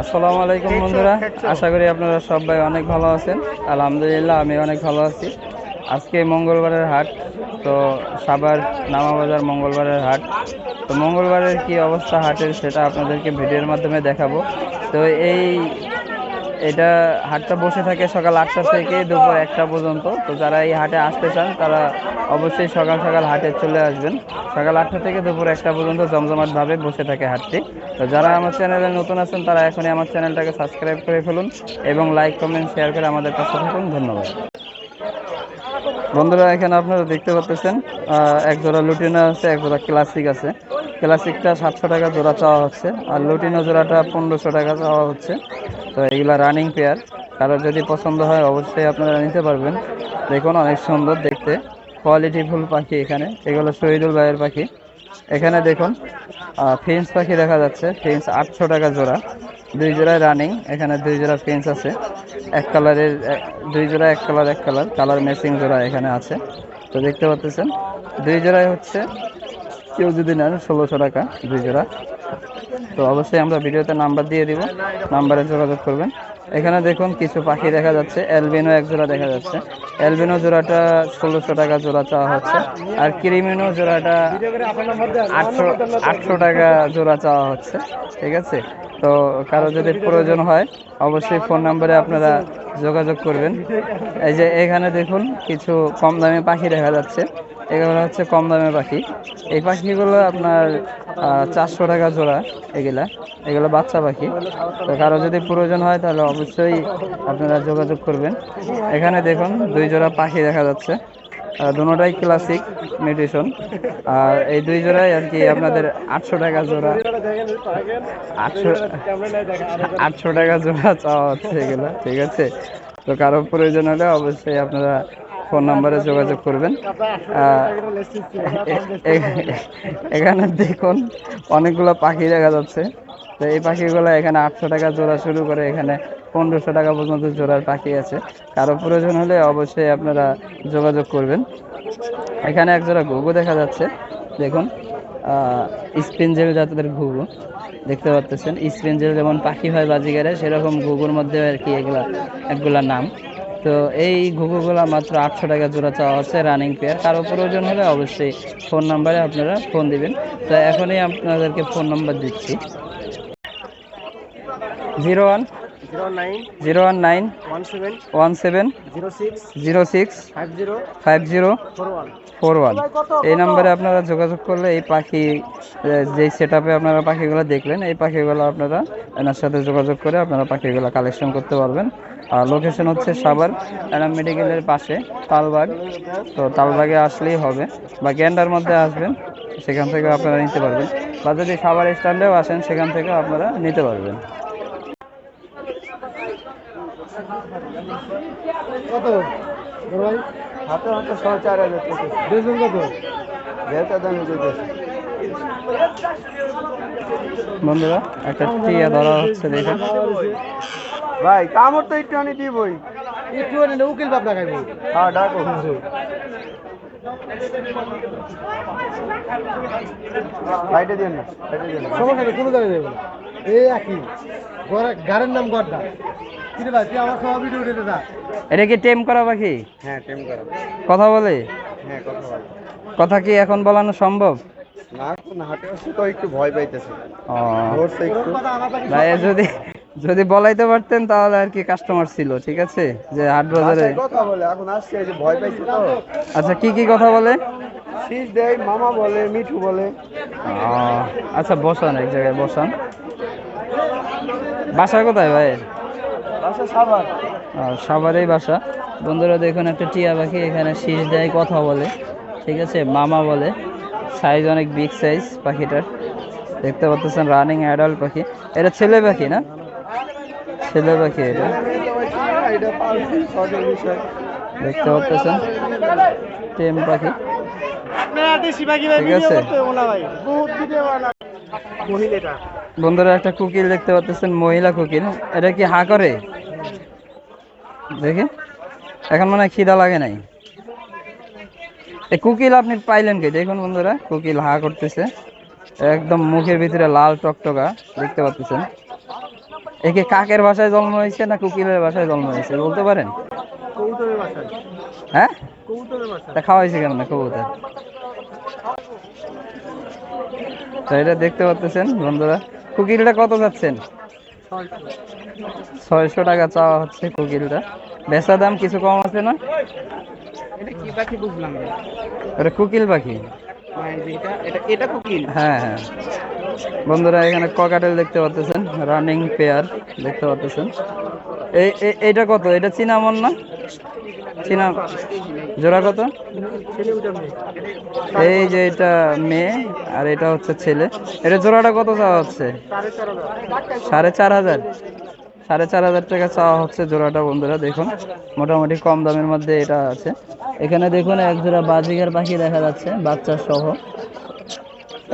আসসালামু আলাইকুম বন্ধুরা। আশা করি আপনারা সবাই অনেক ভালো আছেন। আলহামদুলিল্লাহ, আমি অনেক ভালো আছি। আজকে মঙ্গলবারের হাট, তো সাবার নামাবাজার মঙ্গলবারের হাট। তো মঙ্গলবারের কি অবস্থা হাটের সেটা আপনাদেরকে ভিডিওর মাধ্যমে দেখাবো। তো এই এটা হাটটা বসে থাকে সকাল আটটা থেকে দুপুর একটা পর্যন্ত। তো যারা এই হাটে আসতে চান, তারা অবশ্যই সকাল সকাল হাটে চলে আসবেন। সকাল আটটা থেকে দুপুর একটা পর্যন্ত জমজমাটভাবে বসে থাকে হাটটি। তো যারা আমার চ্যানেলে নতুন আছেন, তারা এখনই আমার চ্যানেলটাকে সাবস্ক্রাইব করে ফেলুন এবং লাইক, কমেন্ট, শেয়ার করে আমাদের পাশে থাকুন। ধন্যবাদ। বন্ধুরা, এখানে আপনারা দেখতে পাচ্ছেন এক জোড়া লুটিনা আছে, এক জোড়া ক্লাসিক আছে। ক্লাসিকটা সাতশো টাকা জোড়া চাওয়া হচ্ছে, আর লুটিনো জোড়াটা পনেরোশো টাকা চাওয়া হচ্ছে। তো এগুলা রানিং পেয়ার কারও যদি পছন্দ হয়, অবশ্যই আপনারা নিতে পারবেন। দেখুন, অনেক সুন্দর দেখতে। কোয়ালিটি ফুল পাখি এখানে। এগুলো শহীদুল ভাইয়ের পাখি। এখানে দেখুন ফিন্স পাখি দেখা যাচ্ছে। ফিন্স আটশো টাকা জোড়া। দুই জোড়ায় রানিং এখানে দুই জোড়া ফিন্স আছে। এক কালারের দুই জোড়া, এক কালার এক কালার কালার ম্যাচিং জোড়া এখানে আছে। তো দেখতে পাচ্ছেন, দুই জোড়ায় হচ্ছে কেউ যদি নেন ষোলোশো টাকা, দুই জোড়া। তো অবশ্যই আমরা ভিডিওতে নাম্বার দিয়ে দিব, নাম্বারে যোগাযোগ করবেন। এখানে দেখুন কিছু পাখি দেখা যাচ্ছে, অ্যালবিনো এক জোড়া দেখা যাচ্ছে। অ্যালবিনো জোড়াটা ষোলোশো টাকা জোড়া চাওয়া হচ্ছে, আর ক্রিমিনো জোড়াটা আটশো আটশো টাকা জোড়া চাওয়া হচ্ছে, ঠিক আছে? তো কারও যদি প্রয়োজন হয়, অবশ্যই ফোন নাম্বারে আপনারা যোগাযোগ করবেন। এই যে এখানে দেখুন কিছু কম দামে পাখি দেখা যাচ্ছে। এগুলো হচ্ছে কম দামে পাখি। এই পাখিগুলো আপনার চারশো টাকা জোড়া এগুলা। এগুলো বাচ্চা পাখি। তো কারও যদি প্রয়োজন হয় তাহলে অবশ্যই আপনারা যোগাযোগ করবেন। এখানে দেখুন দুই জোড়া পাখি দেখা যাচ্ছে। আহ, দুটোটাই ক্লাসিক মিউটেশন আর এই দুই জোড়াই আর কি আপনাদের আটশো টাকা জোড়া। আটশো আটশো টাকা জোড়া চাওয়া হচ্ছে এগুলো ঠিক আছে? তো কারও প্রয়োজন হলে অবশ্যই আপনারা ফোন নাম্বারে যোগাযোগ করবেন। এখানে দেখুন, অনেকগুলো পাখি দেখা যাচ্ছে। তো এই পাখিগুলো এখানে আটশো টাকা জোড়া শুরু করে এখানে পনেরোশো টাকা পর্যন্ত জোড়ার পাখি আছে। কারও প্রয়োজন হলে অবশ্যই আপনারা যোগাযোগ করবেন। এখানে এক জোড়া ঘুঘু দেখা যাচ্ছে। দেখুন স্পিনজেল জাতের ঘুঘু। দেখতে পাচ্ছেন, স্পিনজেল যেমন পাখি হয় বাজিগারে, সেরকম ঘুঘুর মধ্যে আর কি এগুলা, একগুলা নাম। তো এই ঘুঘুগুলা মাত্র আটশো টাকা জোড়া চাওয়া হচ্ছে রানিং পেয়ার কারও প্রয়োজন হলে অবশ্যই ফোন নাম্বারে আপনারা ফোন দিবেন। তো এখনই আপনাদেরকে ফোন নাম্বার দিচ্ছি। Zero one zero one nine one seven one seven zero six zero six five zero five zero four one. এই নাম্বারে আপনারা যোগাযোগ করলে এই পাখি যেই সেট আপে আপনারা পাখিগুলো দেখলেন এই পাখিগুলো আপনারা এনার সাথে যোগাযোগ করে আপনারা পাখিগুলো কালেকশন করতে পারবেন। লোকেশন হচ্ছে সাভার এনাম মেডিকেলের পাশে তালবাগ। তো তালবাগে আসলেই হবে। বা গ্যান্ডার মধ্যে আসবেন সেখান থেকে আপনারা নিতে পারবেন। বা যদি সাভার স্ট্যান্ডেও আসেন সেখান থেকে আপনারা নিতে পারবেন। কত? হাতে হাতে ছয় চার হাজার বেতন কত? যেটা দামি বন্ধুরা একটা টিয়া ধরা হচ্ছে দেখেন ভাই কামড় তো একটু আনি দিবই। একটু নিলে উকিল বাপনা খাইব। হ্যাঁ ডাকো। লাইটে দিয়ে না লাইটে দিয়ে না। সমস্যা নেই কোনো জায়গায় দেবো এই একই। গড়া- গাড়ির নাম গড্ডা কিরে ভাই তুই আমার সব ভিডিও উঠে যা। এটা কি টেম করা পাখি? হ্যাঁ টেম করো। কথা বলে? হ্যাঁ কথা বল। কথা কি এখন বলানো সম্ভব? না এখন হাটে আসছে তো একটু ভয় পাইতেছে। ও। ধরছে একটু। ভাই যদি যদি বলাইতে পারতেন তাহলে আর কি কাস্টমার ছিল ঠিক আছে? যে হাট বাজারে কথা বলে এখন আসছে যে ভয় পাইছে তো। আচ্ছা কি কি কথা বলে? শীষ দেয় মামা বলে মিঠু বলে। আচ্ছা বসান এক জায়গায় বসান। বাসা কোথায় ভাই? বাসা সাবার সবারই বাসা। বন্ধুরা দেখুন একটা টিয়া পাখি এখানে শীষ দেয় কথা বলে ঠিক আছে? মামা বলে। সাইজ অনেক বিগ সাইজ পাখিটার। দেখতে পাচ্ছেন রানিং অ্যাডাল্ট পাখি। এটা ছেলে পাখি না? ছেলে পাখি দেখতে পাচ্ছেন? টেম পাখি। ঠিক আছে। বন্ধুরা, একটা কুকিল দেখতে পাচ্ছেন, মহিলা কুকিল। এটা কি হা করে? দেখি। এখন মনে হয় খিদা লাগে নাই। কুকিল আপনি পাইলেন কি? দেখুন বন্ধুরা, কুকিল হা করতেছে। একদম মুখের ভিতরে লাল টকটকা, দেখতে পাচ্ছেন। একে কাকের ভাষায় জন্ম হয়েছে না কুকিলের ভাষায় জন্ম হয়েছে বলতে পারেন? কবুতরের হ্যাঁ? কবুতরের বাসায় তা খাওয়াইছে কেমন কবুতর? তো এটা দেখতে পাচ্ছেন বন্ধুরা কুকিলটা কত যাচ্ছেন? ছয়শো। টাকা চাওয়া হচ্ছে কুকিলটা বেচা দাম কিছু কম আছে না? এটা কি পাখি বুঝলাম না। কুকিল পাখি। এটা এটা হ্যাঁ হ্যাঁ। বন্ধুরা, এখানে ককাটেল দেখতে পাচ্ছেন রানিং পেয়ার দেখতে পাচ্ছেন এই এইটা কত? এটা চিনামন না? চিনা জোড়া কত? এই যে এটা মেয়ে, আর এটা হচ্ছে ছেলে। এটা জোড়াটা কত চাওয়া হচ্ছে? সাড়ে চার হাজার। সাড়ে চার হাজার টাকা চাওয়া হচ্ছে জোড়াটা, বন্ধুরা দেখুন। মোটামুটি কম দামের মধ্যে এটা আছে। এখানে দেখুন, এক জোড়া বাজিগার পাখি দেখা যাচ্ছে, বাচ্চা সহ।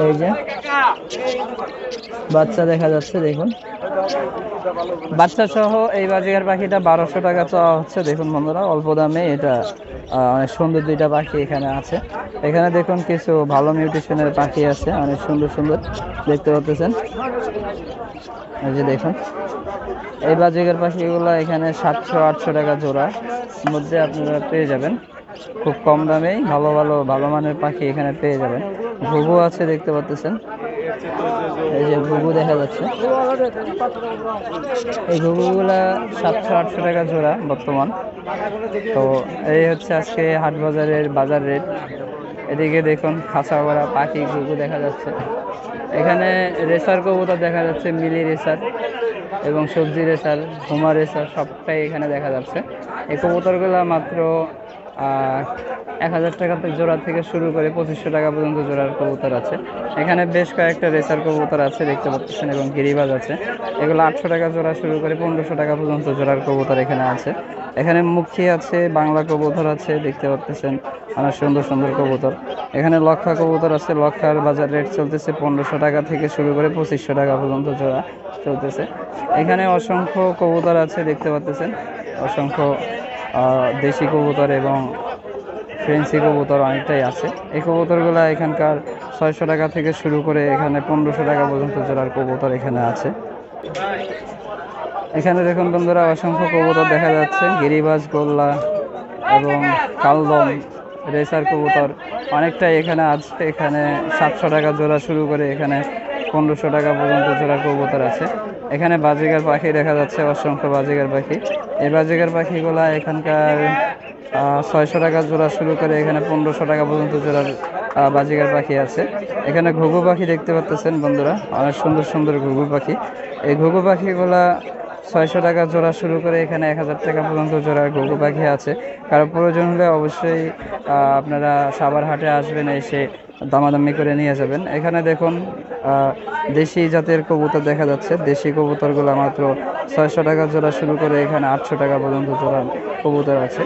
এই যে, বাচ্চা দেখা যাচ্ছে, দেখুন। বাচ্চা সহ এই বাজিগার পাখিটা বারোশো টাকা চাওয়া হচ্ছে, দেখুন বন্ধুরা, অল্প দামে। এটা অনেক সুন্দর দুইটা পাখি এখানে আছে। এখানে দেখুন কিছু ভালো মিউটেশনের পাখি আছে, অনেক সুন্দর সুন্দর, দেখতে পাচ্ছেন। এই যে দেখুন, এই বাজিগার পাখিগুলো এখানে সাতশো, আটশো টাকা জোড়া। মধ্যে আপনারা পেয়ে যাবেন। খুব কম দামেই ভালো ভালো ভালো মানের পাখি এখানে পেয়ে যাবেন। ঘুঘু আছে দেখতে পাচ্ছেন এই যে ঘুঘু দেখা যাচ্ছে। এই ঘুঘুগুলা সাতশো, আটশো টাকা জোড়া বর্তমান। তো এই হচ্ছে আজকে হাট বাজারের বাজার রেট। এদিকে দেখুন খাঁচা করা পাখি ঘুঘু দেখা যাচ্ছে। এখানে রেসার কবুতর দেখা যাচ্ছে, মিলি রেসার এবং সবজি রেসার, হুমা রেসার সবটাই এখানে দেখা যাচ্ছে। এই কবুতরগুলো মাত্র এক হাজার টাকা জোড়া থেকে শুরু করে পঁচিশশো টাকা পর্যন্ত জোড়ার কবুতর আছে। এখানে বেশ কয়েকটা রেসার কবুতর আছে, দেখতে পাচ্ছেন, এবং গিরিবাজ আছে। এগুলো আটশো টাকা জোড়া শুরু করে পনেরোশো টাকা পর্যন্ত জোড়ার কবুতর এখানে আছে। এখানে মুখী আছে, বাংলা কবুতর আছে, দেখতে পাচ্ছেন, অনেক সুন্দর সুন্দর কবুতর। এখানে লক্ষা কবুতর আছে, লক্ষার বাজার রেট চলতেছে পনেরোশো টাকা থেকে শুরু করে পঁচিশশো টাকা পর্যন্ত জোড়া চলতেছে। এখানে অসংখ্য কবুতর আছে, দেখতে পাচ্ছেন, অসংখ্য দেশি কবুতর এবং ফ্রেন্সি কবুতর অনেকটাই আছে। এই কবুতরগুলো এখানকার ছয়শো টাকা থেকে শুরু করে এখানে পনেরোশো টাকা পর্যন্ত জোড়ার কবুতর এখানে আছে। এখানে দেখুন বন্ধুরা, অসংখ্য কবুতর দেখা যাচ্ছে। গিরিবাজ, গোল্লা এবং কালদম রেসার কবুতর অনেকটাই এখানে আছে। এখানে সাতশো টাকা জোড়া শুরু করে এখানে পনেরোশো টাকা পর্যন্ত জোড়া কবুতর আছে। এখানে বাজিগার পাখি দেখা যাচ্ছে, অসংখ্য বাজিগার পাখি। এই বাজিগার পাখিগুলা এখানকার ছয়শো টাকা জোড়া শুরু করে এখানে পনেরোশো টাকা পর্যন্ত জোড়ার বাজিকার পাখি আছে। এখানে ঘুঘু পাখি দেখতে পাচ্ছেন বন্ধুরা, অনেক সুন্দর সুন্দর ঘুঘু পাখি। এই ঘুঘু পাখিগুলা ছয়শো টাকা জোড়া শুরু করে এখানে এক হাজার টাকা পর্যন্ত জোড়ার ঘুঘু পাখি আছে। কারও প্রয়োজন হলে অবশ্যই আপনারা সাবার হাটে আসবেন, এসে দামাদামি করে নিয়ে যাবেন। এখানে দেখুন দেশি জাতের কবুতর দেখা যাচ্ছে। দেশি কবুতরগুলো মাত্র ছয়শো টাকা জোড়া শুরু করে এখানে আটশো টাকা পর্যন্ত জোড়ার কবুতর আছে।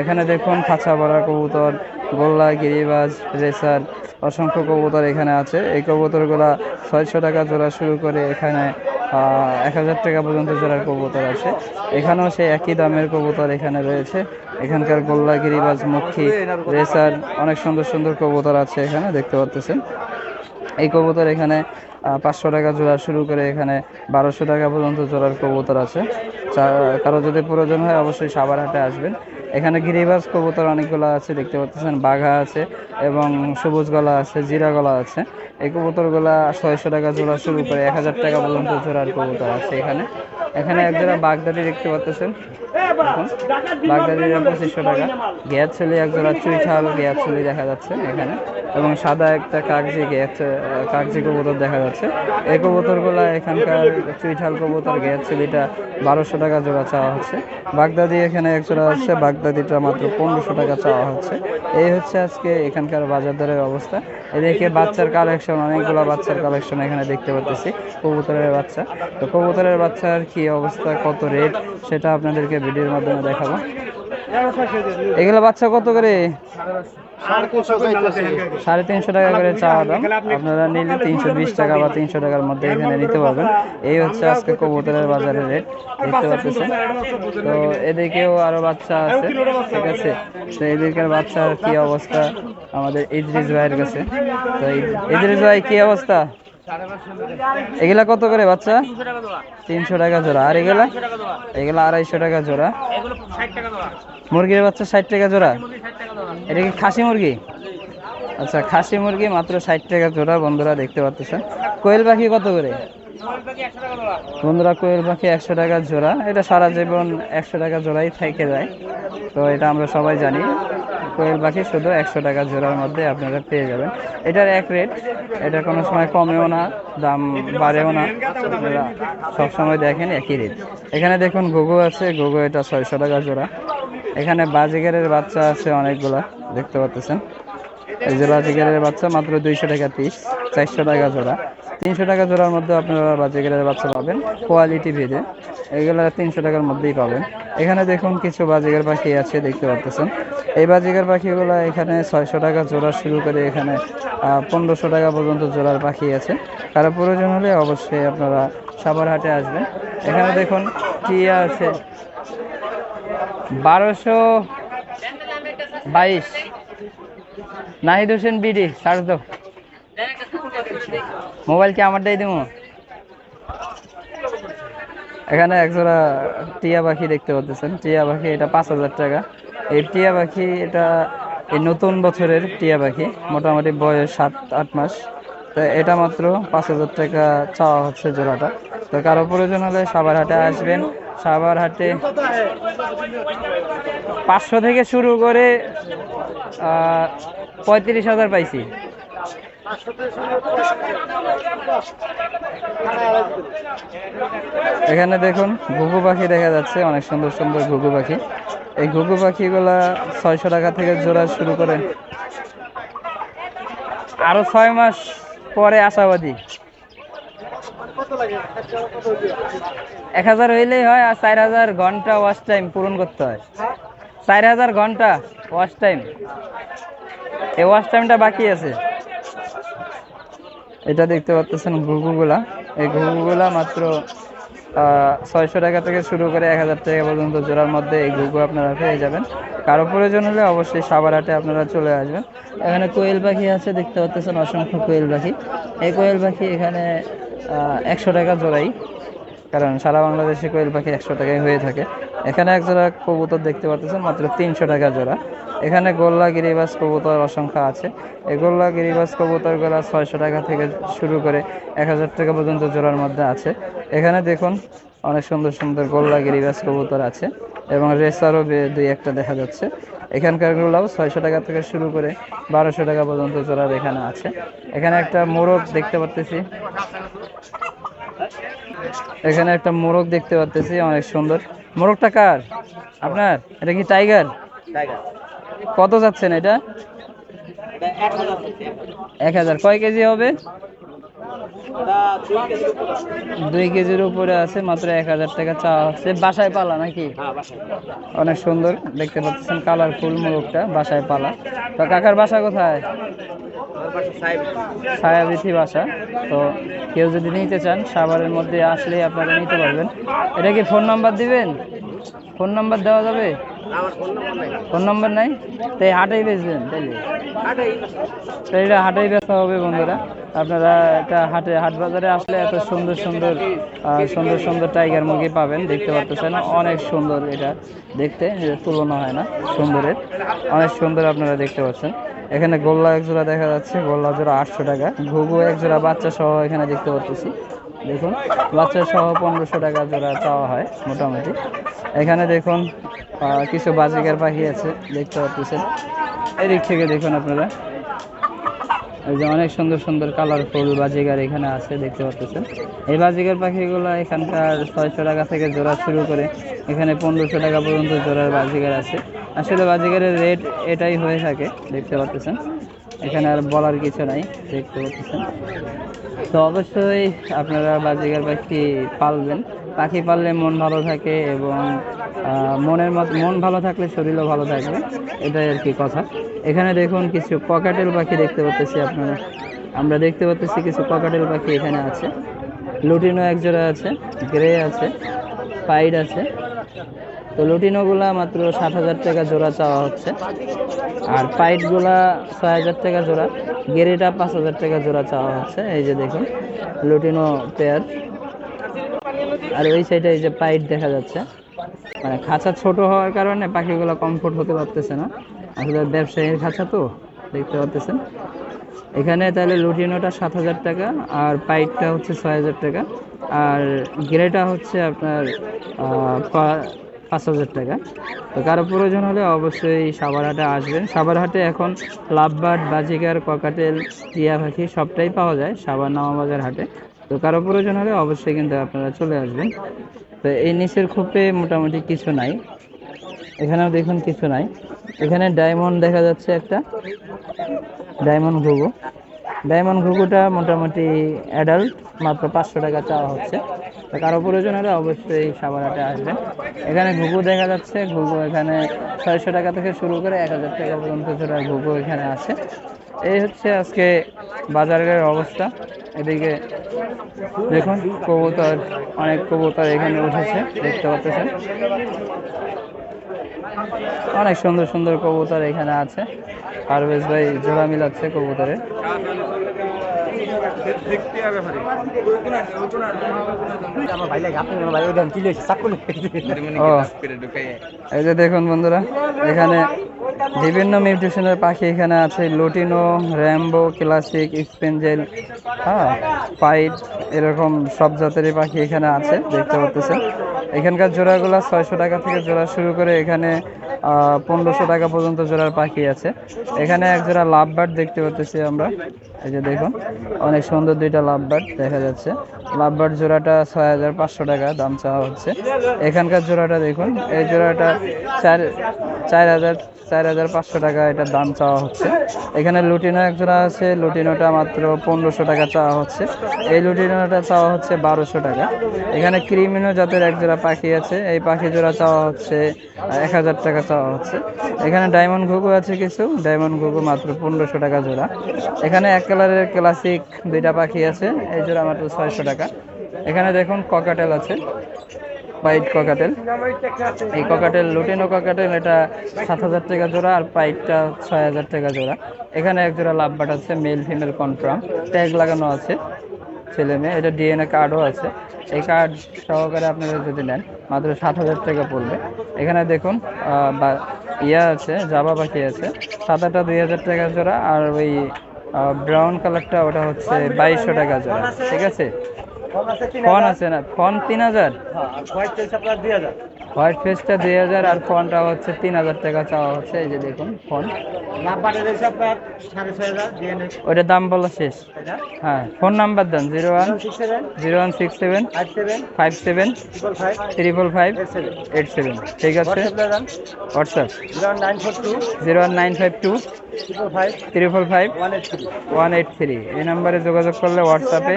এখানে দেখুন, খাঁচা ভরা কবুতর, গোল্লা, গিরিবাজ, রেসার, অসংখ্য কবুতর এখানে আছে। এই কবুতরগুলা ছয়শো টাকা জোড়া শুরু করে এখানে এক হাজার টাকা পর্যন্ত জোড়ার কবুতর আছে। এখানেও সেই একই দামের কবুতর এখানে রয়েছে। এখানকার গোল্লা, গিরিবাজ মুখী রেসার অনেক সুন্দর সুন্দর কবুতর আছে এখানে, দেখতে পাচ্ছেন এই কবুতর এখানে পাঁচশো টাকা জোড়া শুরু করে এখানে বারোশো টাকা পর্যন্ত জোড়ার কবুতর আছে। কারও যদি প্রয়োজন হয় অবশ্যই সাবার হাটে আসবেন। এখানে গিরিবাস কবুতর অনেকগুলো আছে, দেখতে পাচ্ছেন, বাঘা আছে এবং সবুজ গলা আছে, জিরা গলা আছে। এই কবুতরগুলা ছয়শো টাকা জোড়া শুরু করে এক হাজার টাকা পর্যন্ত জোড়ার কবুতর আছে এখানে। এখানে এক জোড়া বাগদাদি দেখতে পাচ্ছেন দেখুন, বাগদাদিরা পঁচিশশো টাকা। গ্যাস ছেলে এক জোড়া চুইঠাল গ্যাস ছলি দেখা যাচ্ছে এখানে। এবং সাদা একটা কাগজি গ্যাস কাগজি কবুতর দেখা যাচ্ছে। এই কবুতরগুলা এখানকার চুইঠাল কবুতর গ্যাস ছলিটা বারোশো টাকা জোড়া চাওয়া হচ্ছে। বাগদাদি এখানে এক জোড়া আছে বাগদাদিটা মাত্র পনেরোশো টাকা চাওয়া হচ্ছে। এই হচ্ছে আজকে এখানকার বাজার দরের অবস্থা। এদিকে বাচ্চার কালেকশন অনেকগুলো বাচ্চার কালেকশন এখানে দেখতে পাচ্ছি কবুতরের বাচ্চা। তো কবুতরের বাচ্চার কি অবস্থা, কত রেট, সেটা আপনাদেরকে ভিডিওর মাধ্যমে দেখাবো। এগুলো বাচ্চা কত করে? সাড়ে তিনশো টাকা করে চাওয়া দাম। আপনারা নিলে তিনশো বিশ টাকা বা তিনশো টাকার মধ্যে এখানে নিতে পারবেন। এই হচ্ছে আজকে কবুতরের বাজারের রেট, দেখতে পাচ্ছেন। তো এদিকেও আরও বাচ্চা আছে, ঠিক আছে? তো এদিকের বাচ্চার কি অবস্থা আমাদের ইদ্রিস ভাইয়ের কাছে? তো ইদ- ইদ্রিস ভাই, কি অবস্থা? এগুলা কত করে বাচ্চা? তিনশো টাকা জোড়া। আর এগুলা? এগুলা আড়াইশো টাকা জোড়া। মুরগির বাচ্চা ষাট টাকা জোড়া। এটা কি খাসি মুরগি? আচ্ছা খাসি মুরগি মাত্র ষাট টাকা জোড়া, বন্ধুরা দেখতে পাচ্ছেন। কোয়েল পাখি কত করে? বন্ধুরা কোয়েল পাখি একশো টাকা জোড়া। এটা সারা জীবন একশো টাকা জোড়াই থেকে যায়। তো এটা আমরা সবাই জানি কোয়েল পাখি শুধু একশো টাকা জোড়ার মধ্যে আপনারা পেয়ে যাবেন। এটার এক রেট এটা কোনো সময় কমেও না, দাম বাড়েও না। আপনারা সবসময় দেখেন একই রেট এখানে দেখুন গোগো আছে গোগো এটা ছয়শো টাকা জোড়া। এখানে বাজিগারের বাচ্চা আছে অনেকগুলা, দেখতে পাচ্ছেন। এই যে বাজিগারের বাচ্চা, মাত্র দুইশো টাকা পিস চারশো টাকা জোড়া। তিনশো টাকা জোড়ার মধ্যে আপনারা বাজিগারের বাচ্চা পাবেন। কোয়ালিটি ভেদে। এগুলো তিনশো টাকার মধ্যেই পাবেন। এখানে দেখুন কিছু বাজিগার পাখি আছে, দেখতে পাচ্ছেন এই বাজিগার পাখিগুলো এখানে ছয়শো টাকা জোড়া শুরু করে এখানে পনেরোশো টাকা পর্যন্ত জোড়ার পাখি আছে। কারও প্রয়োজন হলে অবশ্যই আপনারা সাবার হাটে আসবেন। এখানে দেখুন টিয়া আছে? বারোশো বাইশ। নাহিদ হোসেন বিডি দাও। মোবাইল কি আমারটাই দেবো এখানে একজোড়া টিয়া পাখি দেখতে পাচ্ছেন টিয়া পাখি এটা পাঁচ হাজার টাকা। এই টিয়া পাখি এটা এই নতুন বছরের টিয়া পাখি, মোটামুটি বয়স সাত, আট মাস। তো এটা মাত্র পাঁচ হাজার টাকা চাওয়া হচ্ছে জোড়াটা। তো কারও প্রয়োজন হলে সাবার হাটে আসবেন। সাবার হাটে পাঁচশো থেকে শুরু করে পঁয়ত্রিশ হাজার পাইছি। এখানে দেখুন ঘুঘু পাখি দেখা যাচ্ছে, অনেক সুন্দর সুন্দর ঘুঘু পাখি। এই ঘুঘু পাখিগুলা ছয়শো টাকা থেকে জোড়া শুরু করে। আরও ছয় মাস পরে আশাবাদী। এক হাজার হইলেই হয় আর চার হাজার ঘণ্টা ওয়াশ টাইম পূরণ করতে হয়। চার হাজার ঘণ্টা ওয়াশ টাইম এই ওয়াশ টাইমটা বাকি আছে। এটা দেখতে পাচ্ছেন ঘুঘুগুলা। এই ঘুঘুগুলা মাত্র ছয়শো টাকা থেকে শুরু করে এক হাজার টাকা পর্যন্ত জোড়ার মধ্যে এই ঘুঘু আপনারা পেয়ে যাবেন। কারও প্রয়োজন হলে অবশ্যই সাবারহাটে আপনারা চলে আসবেন। এখানে কোয়েল পাখি আছে, দেখতে পাচ্ছেন অসংখ্য কোয়েল পাখি। এই কোয়েল পাখি এখানে একশো টাকা জোড়াই, কারণ সারা বাংলাদেশে কোয়েল পাখি একশো টাকায় হয়ে থাকে। এখানে এক জোড়া কবুতর দেখতে পাচ্ছেন, মাত্র তিনশো টাকা জোড়া। এখানে গোল্লা গিরিবাস কবুতর অসংখ্য আছে। এই গোল্লা গিরিবাস কবুতরগুলো ছয়শো টাকা থেকে শুরু করে এক হাজার টাকা পর্যন্ত জোড়ার মধ্যে আছে। এখানে দেখুন, অনেক সুন্দর সুন্দর গোল্লা গিরিবাস কবুতর আছে এবং রেসারও দুই একটা দেখা যাচ্ছে। এখানকার এখানকারগুলোও ছয়শো টাকা থেকে শুরু করে বারোশো টাকা পর্যন্ত জোড়ার এখানে আছে। এখানে একটা মোরগ দেখতে পাচ্তেছি এখানে একটা মোরগ দেখতে পাচ্তেছি অনেক সুন্দর। মোরগটা কার? আপনার? এটা কি টাইগার? কত যাচ্ছেন এটা? এক হাজার। কয় কেজি হবে? দুই কেজির উপরে আছে। মাত্র এক হাজার টাকা চাওয়া হচ্ছে। বাসায় পালা নাকি? অনেক সুন্দর দেখতে পাচ্ছেন কালারফুল মোরগটা বাসায় পালা। তো কাকার বাসা কোথায়? ছায়াবিথি বাসা তো কেউ যদি নিতে চান সাভারের মধ্যে আসলে আপনারা নিতে পারবেন। এটা কি ফোন নাম্বার দিবেন? ফোন নাম্বার দেওয়া যাবে? ফোন নম্বর নাই? তাই হাটেই বেচবেন তাইলে? তো এটা হাটেই বেচা হবে বন্ধুরা। আপনারা এটা হাটে, হাট বাজারে আসলে এত সুন্দর সুন্দর সুন্দর সুন্দর টাইগার মুরগি পাবেন, দেখতে পাচ্ছেন অনেক সুন্দর এটা দেখতে তুলনা হয় না, সুন্দরের। অনেক সুন্দর আপনারা দেখতে পাচ্ছেন। এখানে গোল্লা এক জোড়া দেখা যাচ্ছে, গোল্লা জোড়া আটশো টাকা। ঘুঘু এক জোড়া বাচ্চা সহ এখানে দেখতে পাচ্ছি দেখুন বাচ্চা সহ পনেরোশো টাকা জোড়া চাওয়া হয়, মোটামুটি। এখানে দেখুন কিছু বাজিকার পাখি আছে, দেখতে পাচ্ছেন। এদিক থেকে দেখুন আপনারা। এই যে অনেক সুন্দর সুন্দর কালারফুল বাজিগার এখানে আছে, দেখতে পাচ্ছেন। এই বাজিগার পাখিগুলো এখানকার ছয়শো টাকা থেকে জোড়া শুরু করে, এখানে পনেরোশো টাকা পর্যন্ত জোড়ার বাজিগার আছে। আসলে বাজিগারের রেট এটাই হয়ে থাকে, দেখতে পাচ্ছেন। এখানে আর বলার কিছু নাই, দেখতে পাচ্ছেন। তো অবশ্যই আপনারা বাজিগার পাখি পালবেন। পাখি পাললে মন ভালো থাকে এবং মনের মত, মন ভালো থাকলে শরীরও ভালো থাকবে, এটাই আর কি কথা। এখানে দেখুন কিছু ককাটেল পাখি দেখতে পাচ্ছি আপনারা। আমরা দেখতে পাচ্ছি কিছু ককাটেল পাখি এখানে আছে। লুটিনো একজোড়া আছে, গ্রে আছে, পাইড আছে। তো লুটিনোগুলা মাত্র ষাট হাজার টাকা জোড়া চাওয়া হচ্ছে। আর পাইটগুলা ছয় হাজার টাকা জোড়া, গেরিটা পাঁচ হাজার টাকা জোড়া চাওয়া হচ্ছে। এই যে দেখুন, লুটিনো পেয়ার। আর ওই সাইডে এই যে পাইট দেখা যাচ্ছে। মানে খাঁচা ছোট হওয়ার কারণে পাখিগুলো কমফোর্ট হতে পারতেছে না। আসলে ব্যবসায়ীর খাঁচা তো, দেখতে পাচ্ছেন এখানে তাহলে লুটিনোটা সাত হাজার টাকা, আর পাইটটা হচ্ছে ছয় হাজার টাকা। আর গ্রেটা হচ্ছে আপনার পাঁচ হাজার টাকা। তো কারও প্রয়োজন হলে অবশ্যই সাবারহাটে আসবেন। সাবারহাটে এখন লাভবার্ড, বাজিকার, ককাটেল, টিয়া পাখি সবটাই পাওয়া যায় সাবার নামাবাজার হাটে। তো কারও প্রয়োজন হলে অবশ্যই কিন্তু আপনারা চলে আসবেন। তো এই নিচের খোপে মোটামুটি কিছু নাই। এখানেও দেখুন কিছু নাই। এখানে ডায়মন্ড দেখা যাচ্ছে একটা। ডায়মন্ড ঘুঘু। ডায়মন্ড ঘুঘুটা মোটামুটি অ্যাডাল্ট মাত্র পাঁচশো টাকা চাওয়া হচ্ছে। তো কারও প্রয়োজন হলে অবশ্যই সাবারাটে আসবেন। এখানে ঘুঘু দেখা যাচ্ছে, ঘুঘু এখানে ছয়শো টাকা থেকে শুরু করে এক হাজার টাকা পর্যন্ত জোড়া ঘুঘু এখানে আছে। এই হচ্ছে আজকে বাজারের অবস্থা। এদিকে দেখুন, কবুতর, অনেক কবুতর এখানে উঠেছে, দেখতে পাচ্ছেন। অনেক সুন্দর সুন্দর কবুতর এখানে আছে। পারভেজ ভাই জোড়া মিলাচ্ছে ও, এই যে দেখুন বন্ধুরা, এখানে বিভিন্ন মিউটেশনের পাখি এখানে আছে, লুটিনো, র্যাম্বো, ক্লাসিক স্পেঞ্জেল হ্যাঁ পাইট, এরকম সব জাতেরই পাখি এখানে আছে, দেখতে পাচ্ছেন। এখানকার জোড়াগুলো ছয়শো টাকা থেকে জোড়া শুরু করে এখানে পনেরোশো টাকা পর্যন্ত জোড়ার পাখি আছে। এখানে এক জোড়া লাভ বার্ড দেখতে পাচ্ছি আমরা। এই যে দেখুন, অনেক সুন্দর দুইটা লাভ বার্ড দেখা যাচ্ছে। লাভ বার্ড জোড়াটা ছয় হাজার পাঁচশো টাকা, দাম চাওয়া হচ্ছে। এখানকার জোড়াটা দেখুন, এই জোড়াটা চার চার হাজার চার হাজার পাঁচশো টাকা, এটার দাম চাওয়া হচ্ছে। এখানে লুটিনো এক জোড়া আছে, লুটিনোটা মাত্র পনেরোশো টাকা চাওয়া হচ্ছে। এই লুটিনোটা চাওয়া হচ্ছে বারোশো টাকা। এখানে ক্রিমিনো জাতের এক জোড়া পাখি আছে, এই পাখি জোড়া চাওয়া হচ্ছে এক হাজার টাকা চাওয়া হচ্ছে। এখানে ডায়মন্ড ঘুঘু আছে কিছু। ডায়মন্ড ঘুঘু মাত্র পনেরোশো টাকা জোড়া। এখানে এক কালারের ক্লাসিক দুইটা পাখি আছে। এই জোড়া মাত্র ছয়শো টাকা। এখানে দেখুন ককাটেল আছে। হোয়াইট ককাটেল এই ককাটেল লুটিনো ককাটেল এটা সাত হাজার টাকা জোড়া আর পাইটটা ছয় হাজার টাকা জোড়া। এখানে এক জোড়া লাভবাট আছে মেল ফিমেল কনফার্ম ট্যাগ লাগানো আছে, ছেলে মেয়ে। এটা ডিএনএ কার্ডও আছে। এই কার্ড সহকারে আপনারা যদি নেন, মাত্র সাত হাজার টাকা পড়বে। এখানে দেখুন বা, ইয়া আছে, জাবা পাখি আছে। সাদাটা দুই হাজার টাকা জোড়া, আর ওই ব্রাউন কালারটা ওটা হচ্ছে বাইশশো টাকা জোড়া, ঠিক আছে? ফোন আছে না? ফোন তিন হাজার। হোয়াইট ফেসটা দুই হাজার আর ফোনটা হচ্ছে তিন হাজার টাকা চাওয়া হচ্ছে এই যে দেখুন ফোন ওইটার দাম বলা শেষ। হ্যাঁ ফোন নাম্বার দেন zero one zero one six seven five seven triple five eight seven ঠিক আছে? WhatsApp zero one nine five two triple five five one eight three one eight three এই নাম্বারে যোগাযোগ করলে হোয়াটসঅ্যাপে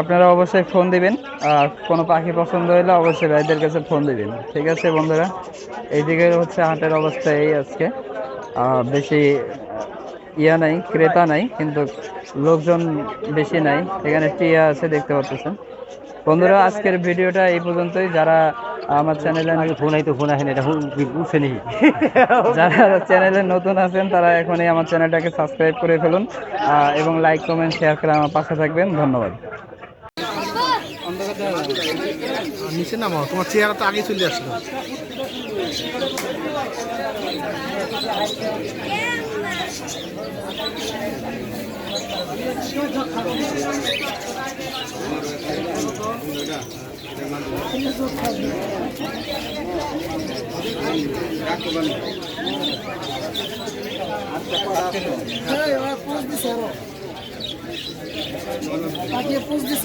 আপনারা অবশ্যই ফোন দিবেন। আর কোনো পাখি পছন্দ হলে অবশ্যই ভাইদের কাছে ফোন দিবেন। ঠিক আছে বন্ধুরা? এইদিকে হচ্ছে হাটের অবস্থা এই আজকে। বেশি ইয়া নাই, ক্রেতা নাই, কিন্তু লোকজন বেশি নাই। এখানে টিয়া আছে, দেখতে পাচ্ছেন। বন্ধুরা আজকের ভিডিওটা এই পর্যন্তই। যারা আমার চ্যানেলে ফোন আইতো ফোন আসেন এটা বুঝে নেই যারা চ্যানেলে নতুন আছেন তারা এখনই আমার চ্যানেলটাকে সাবস্ক্রাইব করে ফেলুন এবং লাইক কমেন্ট শেয়ার করে আমার পাশে থাকবেন। ধন্যবাদ। নিচে নামো তোমার তো আগে চলে আসলো। পুষ দিছ